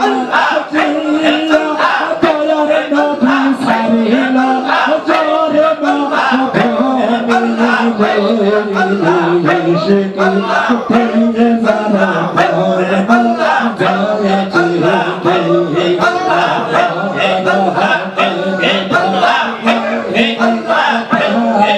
Allah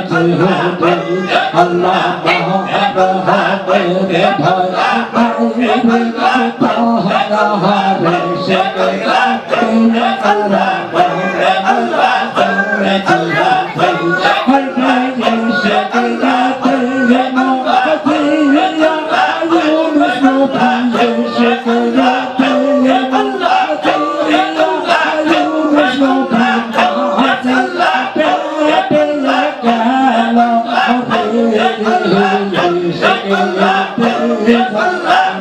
রাজি হবে আল্লাহ মহান হবে রে ভাই পাইবে তাহারা রে সে কইরা তুমি আল্লাহ